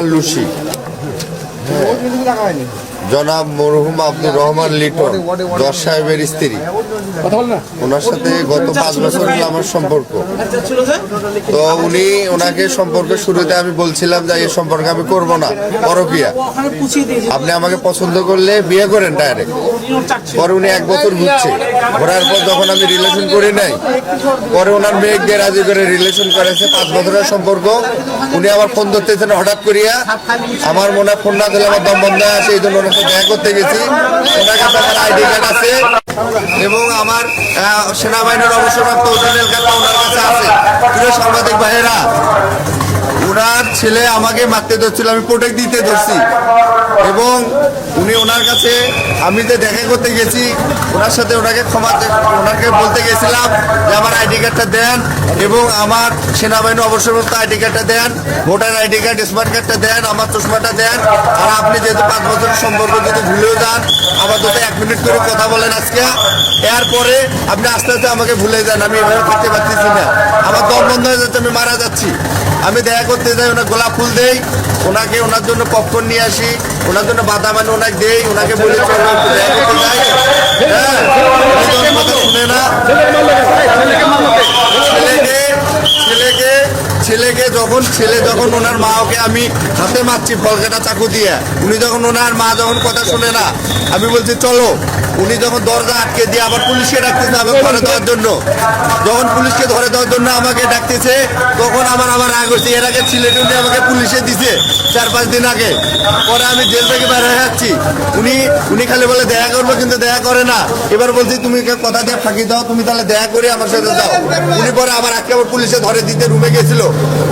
Lucy জনাব মরহুম আব্দুর রহমান লিটন দশ সাহেবের স্ত্রী। ওনার সাথে গত পাঁচ বছর হলো আমার সম্পর্ক। তো উনি ওনাকে সম্পর্কের শুরুতে আমি বলছিলাম যে এই সম্পর্কে আমি করব না পরকিয়া আপনি আমাকে পছন্দ করলে বিয়ে করেন ডাইরেক্ট পরে উনি এক বছর ঘুরছে। ঘোরার পর যখন আমি রিলেশন করি নাই পরে ওনার মেয়েকে রাজি করে রিলেশন করেছে পাঁচ বছরের সম্পর্ক। উনি আমার ফোন ধরতেছেন হঠাৎ করিয়া। আমার মনে হয় ফোন না দিলে আমার দম বন্ধ আসে এই জন্য দেখা করতে গেছি। ওনার কাছে আমার আইডি কার্ড আছে এবং আমার সেনাবাহিনীর অবসরপ্রাপ্ত কার্ড ওনার কাছে আছে। সাংবাদিক ভাইয়েরা ছেলে আমাকে মারতে ধরছিল, আমি প্রোটেক্ট দিতে ধরছি। এবং উনি ওনার কাছে, আমি যে দেখা করতে গেছি, ওনার সাথে ওনাকে ক্ষমা ওনাকে বলতে গেছিলাম যে আমার আইডি কার্ডটা দেন এবং আমার সেনাবাহিনী অবসরপ্রাপ্ত আইডি কার্ডটা দেন, ভোটার আইডি কার্ড স্মার্ট কার্ডটা দেন, আমার চশমাটা দেন, আর আপনি যেহেতু পাঁচ বছরের সম্পর্ক যদি ভুলেও যান, আমার মিনিট করে কথা বলেন আজকে। এরপরে আপনি আস্তে আস্তে আমাকে ভুলে যান, আমি এভাবে করতে পারতেছি না। আমার দম বন্ধ হয়ে যাচ্ছে, আমি মারা যাচ্ছি। আমি দেখা করতে যাই, ওনার গোলাপ ফুল দেই, ওনাকে ওনার জন্য পপকর্ন নিয়ে আসি, ওনার জন্য বাদাম আনি, ওনাকে দেই, ওনাকে বলি চলো একটু দেখা করতে যাই হ্যাঁ উনি তো আমার কথা শুনে না ছেলেকে ছেলেকে ছেলেকে যখন ছেলে যখন ওনার মা ওকে আমি হাতে মারছি ফলকাটা চাকু দিয়ে, উনি যখন ওনার মা যখন কথা শুনে না, আমি বলছি, চলো উনি যখন দরজা আটকে দিয়ে আবার পুলিশকে ডাকতেছে আমাকে ধরে দেওয়ার জন্য যখন পুলিশকে ধরে দেওয়ার জন্য আমাকে ডাকতেছে তখন আমার আমার রাগ হচ্ছে এর আগে ছিলেট উনি আমাকে পুলিশে দিছে চার পাঁচ দিন আগে। পরে আমি জেল থেকে বের হয়ে যাচ্ছি। উনি উনি খালি বলে দেখা করব কিন্তু দেখা করে না। এবার বলছি তুমি কথা দিয়ে ফাঁকি দাও? তুমি তাহলে দেখা করে আমার সাথে যাও। উনি পরে আবার আজকে আবার পুলিশে ধরে দিতে রুমে গেছিল।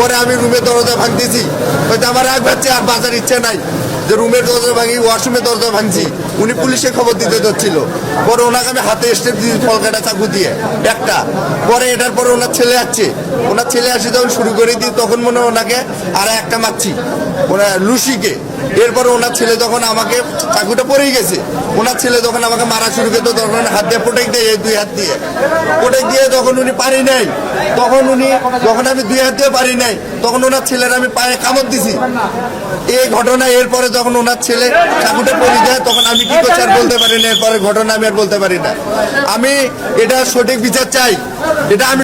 পরে আমি রুমে দরজা ভাঙতেছি। হয়তো আমার রাগ পাচ্ছে আর বাঁচার ইচ্ছে নাই। যে রুমের দরজা ভাঙি ওয়াশরুমের দরজা ভাঙছি, উনি পুলিশে খবর দিতে যাচ্ছিল। পরে ওনাকে আমি হাতে স্টেপ দিয়ে ফলকাটা চাকু দিয়ে, একটা। পরে এটার পরে ওনার ছেলে আসছে। ওনার ছেলে আসে যখন শুরু করে দিই তখন মনে ওনাকে আর একটা মারছি ওনার লুসিকে। এরপরে ওনার ছেলে যখন আমাকে চাকুটা পড়েই গেছে, ওনার ছেলে যখন আমাকে মারা শুরু করতো তখন হাত দিয়ে প্রোটেক দেয় এই দুই হাত দিয়ে। প্রোটেক দিয়ে যখন উনি পারি নাই, তখন উনি যখন আমি দুই হাত দিয়ে পারি নাই, তখন ওনার ছেলের আমি পায়ে কামড় দিছি। এই ঘটনা এরপরে যখন ওনার ছেলে ঠাকুরটা পড়ে যায় তখন আমি কি করছি আর বলতে পারি না এরপরে ঘটনা আমি আর বলতে পারি না। আমি এটা সঠিক বিচার চাই। এটা আমি